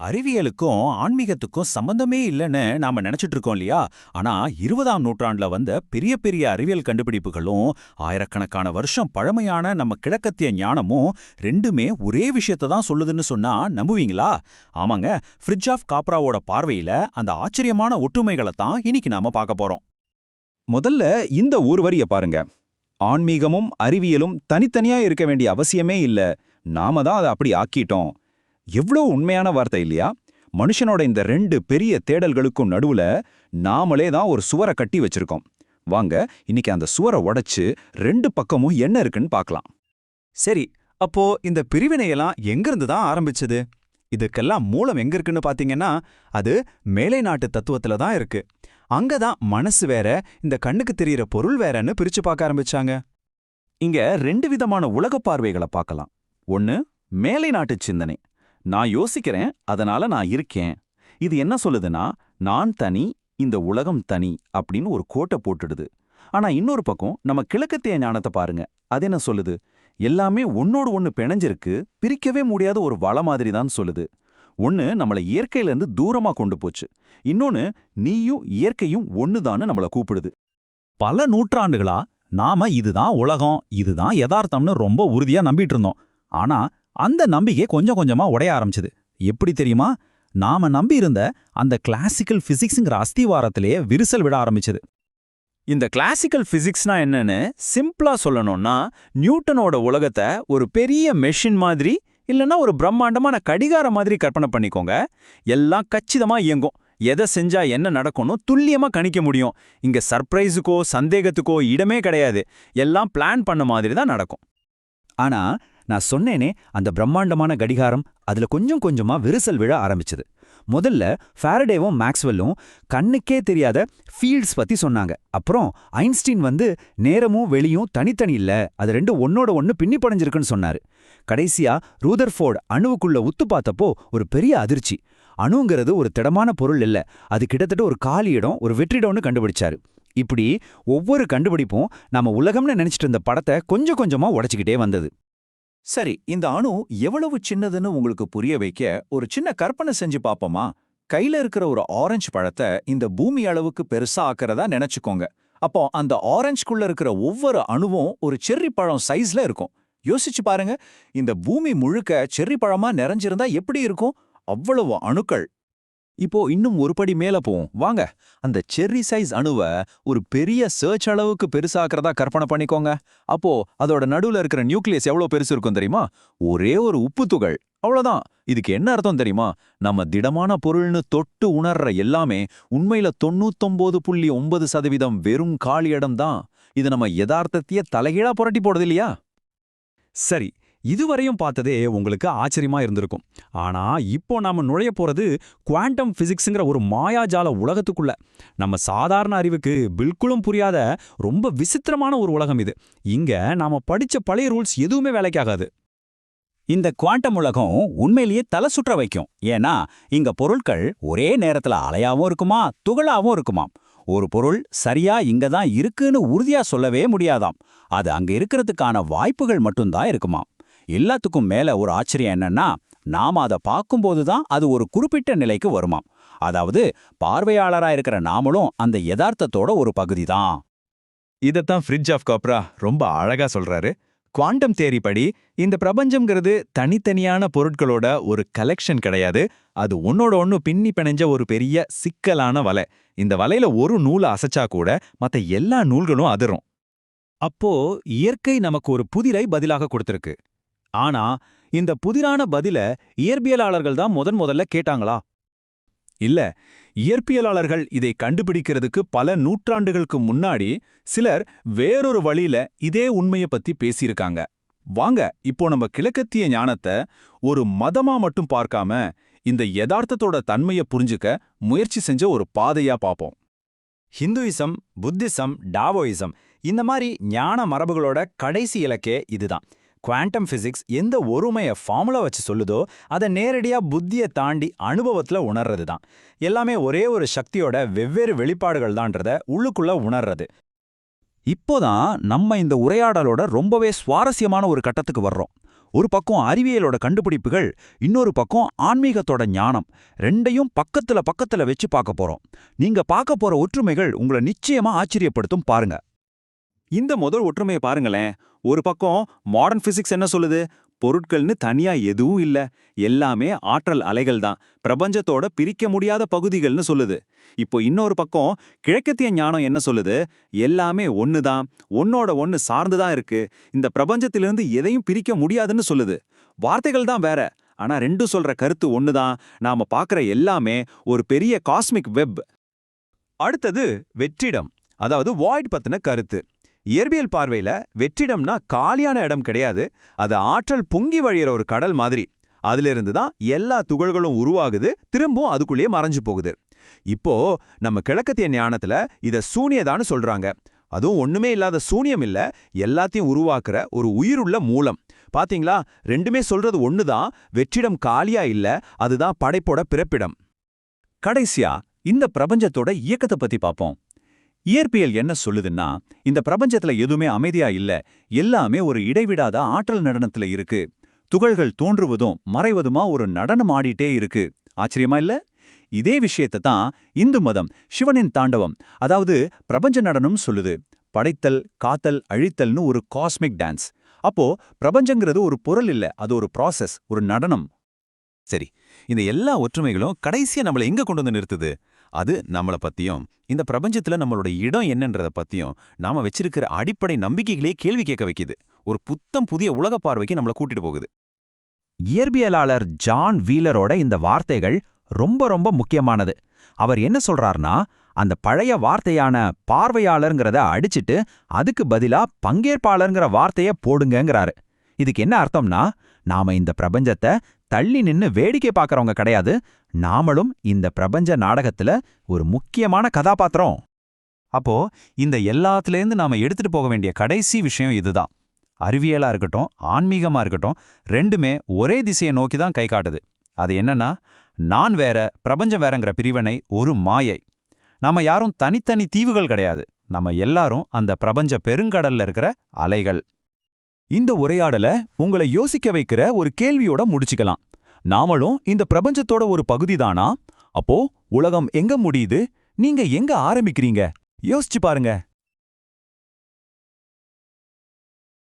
அறிவியலுக்கும் ஆன்மீகத்துக்கும் சம்பந்தமே இல்லைன்னு நாம நினைச்சிட்டு இருக்கோம் இல்லையா? ஆனா இருபதாம் நூற்றாண்டுல வந்த பெரிய பெரிய அறிவியல் கண்டுபிடிப்புகளும் ஆயிரக்கணக்கான வருஷம் பழமையான நம்ம கிழக்கத்திய ஞானமும் ரெண்டுமே ஒரே விஷயத்தை தான் சொல்லுதுன்னு சொன்னா நம்புவீங்களா? ஆமாங்க ஃப்ரிட்ஜ் ஆஃப் காப்ராவோட பார்வையில அந்த ஆச்சரியமான ஒற்றுமைகளை தான் இன்னைக்கு நாம பார்க்க போறோம். முதல்ல இந்த ஒரு வரிய பாருங்க. ஆன்மீகமும் அறிவியலும் தனித்தனியா இருக்க வேண்டிய அவசியமே இல்ல. நாம தான் அதை அப்படி ஆக்கிட்டோம். எவ்வளோ உண்மையான வார்த்தை இல்லையா? மனுஷனோட இந்த ரெண்டு பெரிய தேடல்களுக்கும் நடுவுல நாமளே தான் ஒரு சுவரை கட்டி வச்சிருக்கோம். வாங்க இன்னைக்கு அந்த சுவரை உடைச்சு ரெண்டு பக்கமும் என்ன இருக்குன்னு பார்க்கலாம். சரி அப்போ இந்த பிரிவினையெல்லாம் எங்கிருந்து தான் ஆரம்பிச்சது? இதுக்கெல்லாம் மூலம் எங்க இருக்குன்னு பாத்தீங்கன்னா அது மேலை நாட்டு தத்துவத்துல தான் இருக்கு. அங்க தான் மனசு வேற இந்த கண்ணுக்கு தெரியற பொருள் வேறன்னு பிரிச்சு பார்க்க ஆரம்பிச்சாங்க. இங்க ரெண்டு விதமான உலக பார்வைகளை பார்க்கலாம். ஒன்னு மேலை நாட்டு சிந்தனை. நான் யோசிக்கிறேன் அதனால நான் இருக்கேன். இது என்ன சொல்லுதுன்னா நான் தனி இந்த உலகம் தனி அப்படின்னு ஒரு கோட்டை போட்டுடுது. ஆனா இன்னொரு பக்கம் நம்ம கிழக்கத்திய ஞானத்தை பாருங்க. அது என்ன சொல்லுது? எல்லாமே ஒன்னோடு ஒன்னு பிணைஞ்சிருக்கு பிரிக்கவே முடியாத ஒரு வள மாதிரி தான் சொல்லுது. ஒன்னு நம்மள இயற்கையிலேருந்து இருந்து தூரமா கொண்டு போச்சு. இன்னொன்னு நீயும் இயற்கையும் ஒன்றுதான்னு நம்மள கூப்பிடுது. பல நூற்றாண்டுகளா நாம இதுதான் உலகம் இதுதான் யதார்த்தம்னு ரொம்ப உறுதியா நம்பிட்டு இருந்தோம். ஆனா அந்த நம்பிக்கை கொஞ்சம் கொஞ்சமா உடைய ஆரம்பிச்சது. எப்படி தெரியுமா? நாம நம்பியிருந்த அந்த கிளாசிக்கல் பிசிக்ஸுங்கிற அஸ்திவாரத்திலேயே விரிசல் விட ஆரம்பிச்சது. இந்த கிளாசிக்கல் பிசிக்ஸ்னா என்னன்னு சிம்பிளா சொல்லணும்னா நியூட்டனோட உலகத்தை ஒரு பெரிய மெஷின் மாதிரி இல்லைன்னா ஒரு பிரம்மாண்டமான கடிகாரம் மாதிரி கற்பனை பண்ணிக்கோங்க. எல்லாம் கச்சிதமா இயங்கும். எதை செஞ்சா என்ன நடக்கும்னு துல்லியமா கணிக்க முடியும். இங்க சர்ப்ரைஸுக்கோ சந்தேகத்துக்கோ இடமே கிடையாது. எல்லாம் பிளான் பண்ண மாதிரி தான் நடக்கும். ஆனா நான் சொன்னேனே அந்த பிரம்மாண்டமான கடிகாரம் அதுல கொஞ்சம் கொஞ்சமா விரிசல் விழ ஆரம்பிச்சது. முதல்ல ஃபாரடேவும் மேக்ஸ்வெல்லும் கண்ணுக்கே தெரியாத ஃபீல்ட்ஸ் பத்தி சொன்னாங்க. அப்புறம் ஐன்ஸ்டீன் வந்து நேரமும் வெளியும் தனித்தனி இல்ல அது ரெண்டும் ஒன்னோட ஒன்னு பின்னி படைஞ்சிருக்குன்னு சொன்னாரு. கடைசியா ரூதர்ஃபோர்ட் அணுவுக்குள்ள உத்து பார்த்தப்போ ஒரு பெரிய அதிர்ச்சி. அணுங்கிறது ஒரு திடமான பொருள் இல்ல அது கிட்டத்தட்ட ஒரு காலி இடம் ஒரு வெற்றிடம்னு கண்டுபிடிச்சாரு. இப்படி ஒவ்வொரு கண்டுபிடிப்பும் நாம உலகம்னு நினைச்சிட்டு இருந்த படத்தை கொஞ்சம் கொஞ்சமா உடைச்சுக்கிட்டே வந்தது. சரி இந்த அணு எவ்வளவு சின்னதுன்னு உங்களுக்கு புரிய வைக்க ஒரு சின்ன கற்பனை செஞ்சு பாப்போமா? கையில இருக்கிற ஒரு ஆரஞ்சு பழத்தை இந்த பூமி அளவுக்கு பெருசா ஆக்கிறதா நினைச்சுக்கோங்க. அப்போ அந்த ஆரஞ்சுக்குள்ள இருக்கிற ஒவ்வொரு அணுவும் ஒரு செர்ரி பழம் சைஸ்ல இருக்கும். யோசிச்சு பாருங்க இந்த பூமி முழுக்க செர்ரி பழமா நிறைஞ்சிருந்தா எப்படி இருக்கும்? அவ்வளவு அணுக்கள். இப்போ இன்னும் ஒரு படி மேல போவோம். வாங்க. அந்த செர்ரி சைஸ் அணுவை ஒரு பெரிய சர்ச் அளவுக்கு பெருசாக்குறதா கற்பனை பண்ணிக்கோங்க. அப்போ அதோட நடுவுல இருக்கிற நியூக்ளியஸ் எவ்வளவு பெருசு இருக்கும் தெரியுமா? ஒரே ஒரு உப்பு துகள். அவ்வளவுதான். இதுக்கு என்ன அர்த்தம் தெரியுமா? நம்ம திடமான பொருள்னு தொட்டு உணர்ற எல்லாமே உண்மையில தொண்ணூத்தொன்பது புள்ளி ஒன்பது சதவீதம் வெறும் காலி தான். இது நம்ம யதார்த்தத்தையே தலைகீழா புரட்டி போடுது இல்லையா? சரி. இதுவரையும் பார்த்ததே உங்களுக்கு ஆச்சரியமா இருந்திருக்கும். ஆனா இப்போ நாம நுழைய போறது குவாண்டம் ஃபிசிக்ஸுங்கிற ஒரு மாயாஜால உலகத்துக்குள்ள. நம்ம சாதாரண அறிவுக்கு பில்குலும் புரியாத ரொம்ப விசித்திரமான ஒரு உலகம் இது. இங்க நாம படிச்ச பழைய ரூல்ஸ் எதுவுமே வேலைக்காகாது. இந்த குவாண்டம் உலகம் உண்மையிலேயே தலை சுற்ற வைக்கும். ஏன்னா இங்க பொருட்கள் ஒரே நேரத்துல அலையாவும் இருக்குமா துகளாவும் இருக்குமாம். ஒரு பொருள் சரியா இங்க தான் இருக்குன்னு உறுதியா சொல்லவே முடியாதாம். அது அங்க இருக்கிறதுக்கான வாய்ப்புகள் மட்டும்தான் இருக்குமாம். எல்லாத்துக்கும் மேல ஒரு ஆச்சரியம் என்னன்னா நாம அதை பார்க்கும்போது தான் அது ஒரு குறிப்பிட்ட நிலைக்கு வருமாம். அதாவது பார்வையாளரா இருக்கிற நாமளும் அந்த யதார்த்தத்தோட ஒரு பகுதி தான். இதைத்தான் ஃப்ரிட்ஜ் ஆஃப் காப்ரா ரொம்ப அழகா சொல்றாரு. குவாண்டம் தேரி படி இந்த பிரபஞ்சம்ங்கிறது தனித்தனியான பொருட்களோட ஒரு கலெக்ஷன் கிடையாது. அது ஒன்னோட ஒன்று பின்னி பிணைஞ்ச ஒரு பெரிய சிக்கலான வலை. இந்த வலையில ஒரு நூலை அசைச்சா கூட மத்த எல்லா நூல்களும் அதிரும். அப்போ இயற்கை நமக்கு ஒரு புதிரை பதிலாக கொடுத்திருக்கு. ஆனா இந்த புதிரான பதில இயற்பியலாளர்கள் தான் முதன் முதல்ல கேட்டாங்களா? இல்ல இயற்பியலாளர்கள் இதை கண்டுபிடிக்கிறதுக்கு பல நூற்றாண்டுகளுக்கு முன்னாடி சிலர் வேறொரு வழியில இதே உண்மைய பத்தி பேசியிருக்காங்க. வாங்க இப்போ நம்ம கிழக்கத்திய ஞானத்தை ஒரு மதமா மட்டும் பார்க்காம இந்த யதார்த்தத்தோட தன்மைய புரிஞ்சுக்க முயற்சி செஞ்ச ஒரு பாதையா பார்ப்போம். ஹிந்துயிசம் புத்திசம் டாவோயிசம் இந்த மாதிரி ஞான மரபுகளோட கடைசி இலக்கே இதுதான். குவாண்டம் பிசிக்ஸ் எந்த ஒருமைய ஃபார்முலா வச்சு சொல்லுதோ அதை நேரடியா புத்தியை தாண்டி அனுபவத்துல உணர்றது தான் எல்லாமே ஒரே ஒரு சக்தியோட வெவ்வேறு வெளிப்பாடுகள் தான்றத உள்ளுக்குள்ள உணர்றது. இப்போதான் நம்ம இந்த உரையாடலோட ரொம்பவே சுவாரஸ்யமான ஒரு கட்டத்துக்கு வர்றோம். ஒரு பக்கம் அறிவியலோட கண்டுபிடிப்புகள் இன்னொரு பக்கம் ஆன்மீகத்தோட ஞானம். ரெண்டையும் பக்கத்துல பக்கத்துல வச்சு பார்க்க போறோம். நீங்க பார்க்க போற ஒற்றுமைகள் உங்களை நிச்சயமா ஆச்சரியப்படுத்தும் பாருங்க. இந்த முதல் ஒற்றுமையை பாருங்களேன். ஒரு பக்கம் மாடர்ன் பிசிக்ஸ் என்ன சொல்லுது? பொருட்கள்னு தனியா எதுவும் இல்ல. எல்லாமே ஆற்றல் அலைகள் தான். பிரபஞ்சத்தோட பிரிக்க முடியாத பகுதிகள்னு சொல்லுது. இப்போ இன்னொரு பக்கம் கிழக்கத்திய ஞானம் என்ன சொல்லுது? எல்லாமே ஒண்ணுதான் ஒன்னோட ஒன்னு சார்ந்துதான் இருக்கு. இந்த பிரபஞ்சத்திலிருந்து எதையும் பிரிக்க முடியாதுன்னு சொல்லுது. வார்த்தைகள் தான் வேற. ஆனா ரெண்டும் சொல்ற கருத்து ஒண்ணுதான் நாம பார்க்கற எல்லாமே ஒரு பெரிய காஸ்மிக் வெப் அடுத்தது வெற்றிடம். அதாவது வாய்ட் பத்தின கருத்து. இயற்பியல் பார்வையில வெற்றிடம்னா காலியான இடம் கிடையாது. அது ஆற்றல் பொங்கி வழியிற ஒரு கடல் மாதிரி. அதிலிருந்து தான் எல்லா துகள்களும் உருவாகுது திரும்பவும் அதுக்குள்ளேயே மறைஞ்சு போகுது. இப்போ நம்ம கிழக்கத்திய ஞானத்துல இத சூனியதான்னு சொல்றாங்க. அதுவும் ஒண்ணுமே இல்லாத சூனியம் இல்ல எல்லாத்தையும் உருவாக்குற ஒரு உயிருள்ள மூலம். பாத்தீங்களா? ரெண்டுமே சொல்றது ஒண்ணுதான் வெற்றிடம் காலியா இல்ல அதுதான் படைப்போட பிறப்பிடம். கடைசியா இந்த பிரபஞ்சத்தோட இயக்கத்தை பத்தி பார்ப்போம் இயற்பியல் என்ன சொல்லுதுன்னா இந்த பிரபஞ்சத்துல எதுவுமே அமைதியா இல்ல எல்லாமே ஒரு இடைவிடாத ஆற்றல் நடனத்துல இருக்கு. துகள்கள் தோன்றுவதும் மறைவதுமா ஒரு நடனம் ஆடிட்டே இருக்கு. ஆச்சரியமா இல்ல? இதே விஷயத்தை தான் இந்து மதம் சிவனின் தாண்டவம் அதாவது பிரபஞ்ச நடனம் சொல்லுது. படைத்தல் காத்தல் அழித்தல்னு ஒரு காஸ்மிக் டான்ஸ் அப்போ பிரபஞ்சங்கிறது ஒரு பொருள் இல்ல அது ஒரு ப்ராசஸ் ஒரு நடனம். சரி இந்த எல்லா ஒற்றுமைகளும் கடைசியா நம்மள எங்க கொண்டு வந்து நிறுத்துது? அது நம்மள பத்தியும் இந்த பிரபஞ்சத்துல நம்மளோட இடம் என்னன்றதை பத்தியும் நாம வச்சிருக்கிற அடிப்படை நம்பிக்கைகளே கேள்வி கேட்க வைக்குது. ஒரு புத்தம் புதிய உலக பார்வைக்கு நம்மள கூட்டிட்டு போகுது. இயற்பியலாளர் ஜான் வீலரோட இந்த வார்த்தைகள் ரொம்ப ரொம்ப முக்கியமானது. அவர் என்ன சொல்றார்னா அந்த பழைய வார்த்தையான பார்வையாளர்ங்கிறத அடிச்சிட்டு அதுக்கு பதிலா பங்கேற்பாளர்ங்கிற வார்த்தைய போடுங்கங்கறாரு. இதுக்கு என்ன அர்த்தம்னா நாம இந்த பிரபஞ்சத்தை தள்ளி நின்னு வேடிக்கை பார்க்கறவங்க கிடையாது. நாமளும் இந்த பிரபஞ்ச நாடகத்துல ஒரு முக்கியமான கதாபாத்திரம். அப்போ இந்த எல்லாத்துலேருந்து நாம எடுத்துட்டு போக வேண்டிய கடைசி விஷயம் இதுதான். அறிவியலா இருக்கட்டும் ஆன்மீகமா இருக்கட்டும் ரெண்டுமே ஒரே திசையை நோக்கி தான் கை காட்டுது. அது என்னன்னா நான் வேற பிரபஞ்சம் வேறங்கிற பிரிவினை ஒரு மாயை. நாம யாரும் தனித்தனி தீவுகள் கிடையாது. நம்ம எல்லாரும் அந்த பிரபஞ்ச பெருங்கடல்ல இருக்கிற அலைகள். இந்த உரையாடல உங்களை யோசிக்க வைக்கிற ஒரு கேள்வியோட முடிச்சுக்கலாம். நாமளும் இந்த பிரபஞ்சத்தோட ஒரு பகுதிதானா? அப்போ உலகம் எங்க முடியுது? நீங்க எங்க ஆரம்பிக்கிறீங்க? யோசிச்சு பாருங்க.